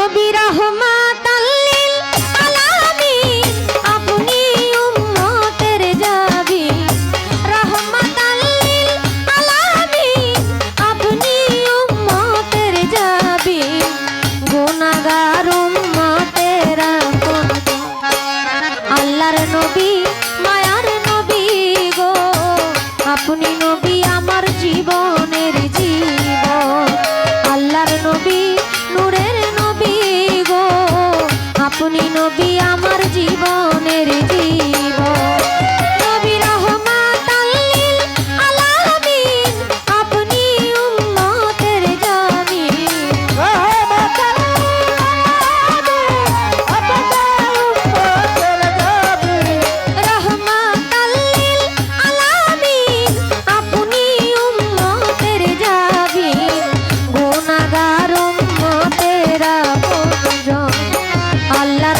নবী রহমান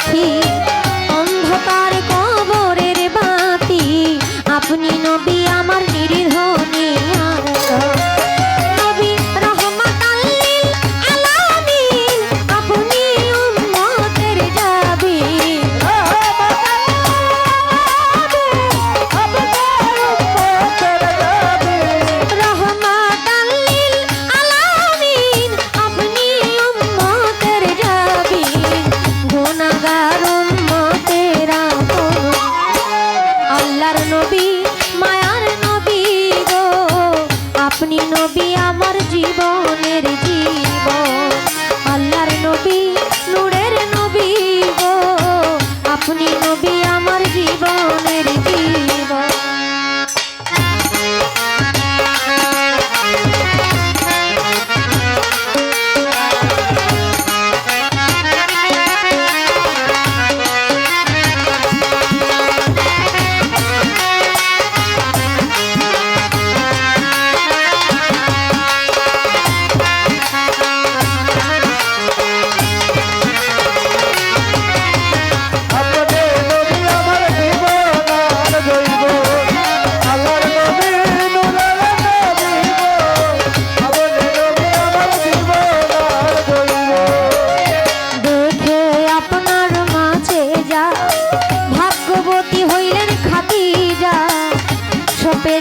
পাখি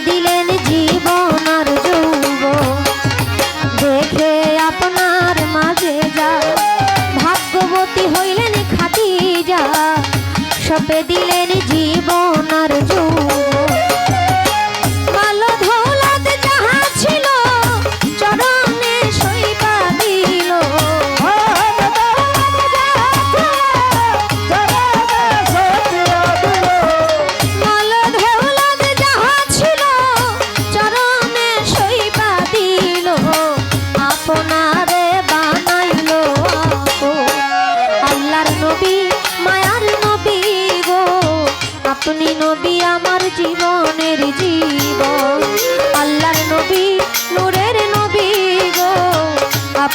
দিলেন জীবন আর যৌব দেখে আপনার মাঝে যা, ভাগ্যবতী হইলেন খাতি যা সপে দিলেন জীব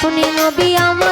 আপনি নবী আমার